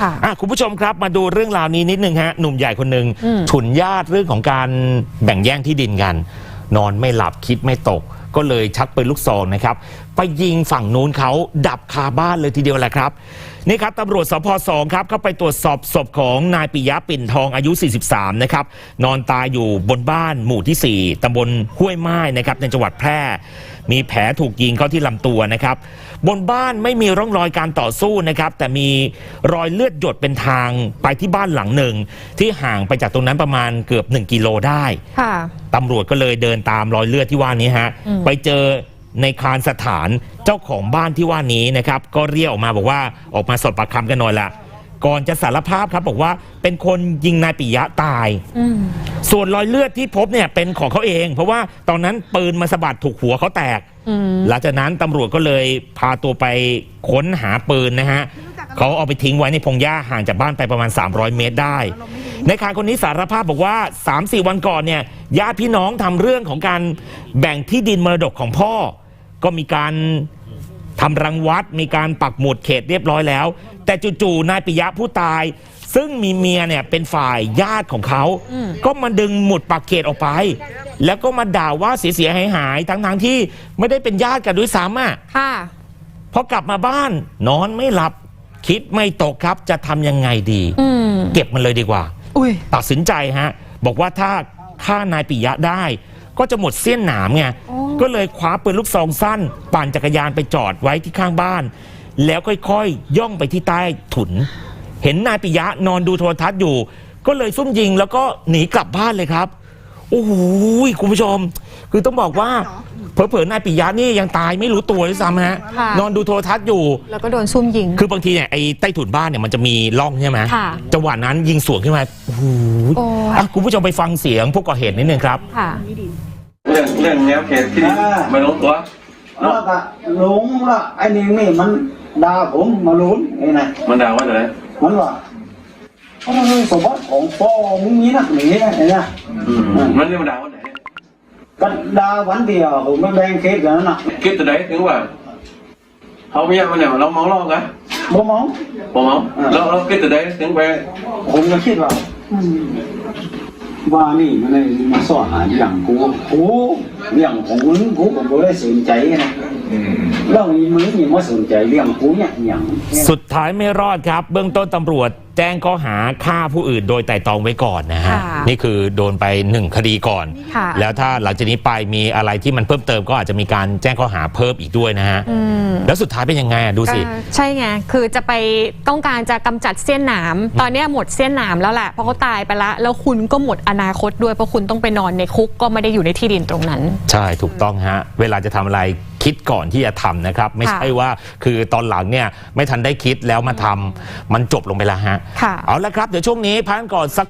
ค่ะอะคุณผู้ชมครับมาดูเรื่องราวนี้นิดนึงฮะหนุ่มใหญ่คนหนึ่งอืมฉุนญาติเรื่องของการแบ่งแย่งที่ดินกัน นอนไม่หลับคิดไม่ตก ก็เลยชักปืนลูกซองนะครับ ไปยิงฝั่งนู้นเขาดับคาบ้านเลยทีเดียวแหละครับ นี่ครับตำรวจสพสองครับเข้าไปตรวจสอบศพของนายปิยะปิ่นทองอายุ 43 นะครับ นอนตายอยู่บนบ้านหมู่ที่ 4ตำบลห้วยไม้นะครับในจังหวัดแพร่ มีแผลถูกยิงเข้าที่ลำตัวนะครับ บนบ้านไม่มีร่องรอยการต่อสู้นะครับ แต่มีรอยเลือดหยดเป็นทางไปที่บ้านหลังหนึ่ง ที่ห่างไปจากตรงนั้นประมาณเกือบ 1 กิโลได้ค่ะ ตำรวจก็เลยเดินตามรอยเลือดที่ว่านี้ฮะ อืม ไปเจอในคารสถานเจ้าของบ้านที่ว่านี้นะครับ ก็เรียกออกมาบอกว่าออกมาสอบปากคำกันหน่อยละ ก่อนจะสารภาพครับบอกว่าเป็นคนยิงนายปิยะตาย อืมส่วนรอยเลือดที่พบเนี่ยเป็นของเขาเอง เพราะว่าตอนนั้นปืนมาสะบัดถูกหัวเขาแตก อืมหลังจากนั้นตำรวจก็เลยพาตัวไปค้นหาปืนนะฮะ เขาเอาไปทิ้งไว้ในพงหญ้าห่างจากบ้านไปประมาณ 300 เมตรได้ ในคารคนนี้สารภาพบอกว่า 3-4 วันก่อนเนี่ยญาติพี่น้องทำเรื่องของการแบ่งที่ดินมรดกของพ่อ ก็มีการ ทำรังวัดมีการปักหมุดเขตเรียบร้อยแล้ว แต่จู่ๆนายปิยะผู้ตาย ซึ่งมีเมียเนี่ยเป็นฝ่ายญาติของเขาอืมก็มาดึงหมุดปักเขตออกไป แล้วก็มาด่าว่าเสียหายหายๆทั้งๆที่ไม่ได้เป็นญาติกันด้วยซ้ำอะ ค่ะ พอกลับมาบ้านนอนไม่หลับ คิดไม่ตกครับจะทำยังไงดี อืม เก็บมันเลยดีกว่า อุ้ย ตัดสินใจฮะ บอกว่าถ้าฆ่านายปิยะได้ ก็จะหมดเสี้ยนหนามไงโอ้ก็เลยคว้าปืนลูกซองสั้น ปั่นจักรยานไปจอดไว้ที่ข้างบ้าน แล้วค่อยๆ ย่องไปที่ใต้ถุน เห็นนายปิยะนอนดูโทรทัศน์อยู่ ก็เลยซุ่มยิงแล้วก็หนีกลับบ้านเลยครับโอ้โหคุณผู้ชม คือต้องบอกว่าเผลอๆนายปิยะนี่ยังตายไม่รู้ตัวด้วยซ้ำฮะค่ะนอนดูโทรทัศน์อยู่ แล้วก็โดนซุ่มยิง คือบางทีเนี่ยไอ้ใต้ถุนบ้านเนี่ยมันจะมีร่องใช่ไหมค่ะจังหวะนั้นยิงสวนขึ้นมาโอ้โหโอ้ยอะคุณผู้ชมไปฟังเสียงผู้ก่อเหตุนิดนึงครับค่ะเรื่องเรื่องแนวเขตที่ดินอ่าไม่ลงตัวแล้วก็หลงละไอ้นี่นี่มันด่าผมมาลุ้นไอ้นะมันด่าว่าอะไรมันว่าเอ้ยสมบัติของพ่อมึงมีนักหนีนะไอ้นะอืมมันเรียกมันด่าว่าไหนก็ด่าวันเดียวผมไม่แบ่งเคสกันนะคิดตัวไหนถึงว่าเขาไม่ยากมันเนี่ยเรามองรอบกันบ่มองผมมองเราเราคิดตัวไหนถึงไปผมก็คิดว่าอืม ว่านี่มันเลยมาสอนหาอย่างกูกูเรื่องของมึงกูผมก็ได้สนใจนะเรื่องนี้มึงนี่มาสนใจเรื่องกูเนี่ยอย่างสุดท้ายไม่รอดครับ เบื้องต้นตำรวจ แจ้งข้อหาฆ่าผู้อื่นโดยไตร่ตรองไว้ก่อนนะฮะ ค่ะนี่คือโดนไปหนึ่งคดีก่อน ค่ะ แล้วถ้าหลังจากนี้ไปมีอะไรที่มันเพิ่มเติมก็อาจจะมีการแจ้งข้อหาเพิ่มอีกด้วยนะฮะอืมแล้วสุดท้ายเป็นยังไงอะดูสิก็ใช่ไง คือจะไปต้องการจะกำจัดเสี้ยนหนาม ตอนเนี้ยหมดเสี้ยนหนามแล้วแหละ เพราะเขาตายไปละแล้วคุณก็หมดอนาคตด้วย เพราะคุณต้องไปนอนในคุกก็ไม่ได้อยู่ในที่ดินตรงนั้น ใช่ถูกต้องฮะ เวลาจะทำอะไรคิดก่อนที่จะทำนะครับ ไม่ใช่ว่าคือตอนหลังเนี่ยไม่ทันได้คิดแล้วมาทำมันจบลงไปแล้วฮะค่ะ เอาละครับ เดี๋ยวช่วงนี้พักกันก่อนสัก